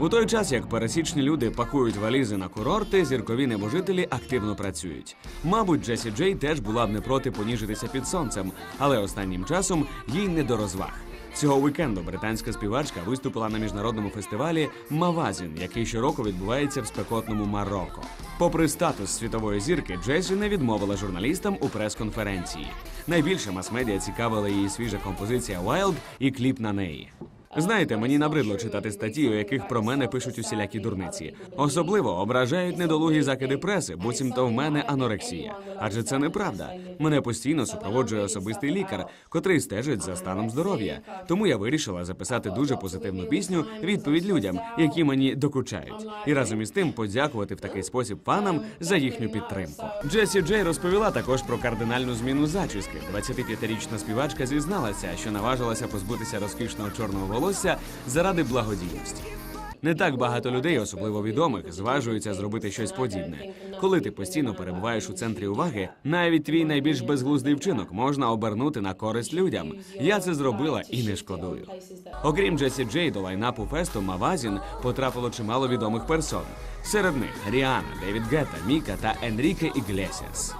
У той час, як пересічні люди пакують валізи на курорти, зіркові небожителі активно працюють. Мабуть, Джесі Джей теж була б не проти поніжитися під сонцем, але останнім часом їй не до розваг. Цього вікенду британська співачка виступила на міжнародному фестивалі Мавазін, який щороку відбувається в спекотному Марокко. Попри статус світової зірки, Джесі не відмовила журналістам у прес-конференції. Найбільше мас-медіа цікавила її свіжа композиція Wild і кліп на неї. Знаєте, мені набридло читати статті, у яких про мене пишуть усілякі дурниці. Особливо ображають недолугі закиди преси, буцімто в мене анорексія. Адже це неправда. Мене постійно супроводжує особистий лікар, котрий стежить за станом здоров'я. Тому я вирішила записати дуже позитивну пісню відповідь людям, які мені докучають, і разом із тим подякувати в такий спосіб фанам за їхню підтримку. Джесі Джей розповіла також про кардинальну зміну зачіски. 25-річна співачка зізналася, що наважилася позбутися розкішного чорного волосся заради благодійності. Не так багато людей, особливо відомих, зважуються зробити щось подібне. Коли ти постійно перебуваєш у центрі уваги, навіть твій найбільш безглуздий вчинок можна обернути на користь людям. Я це зробила і не шкодую. Окрім Джесі Джей, до лайнапу фесту Мавазін потрапило чимало відомих персон. Серед них Ріана, Девід Гетта, Міка та Енріке Іглесіас.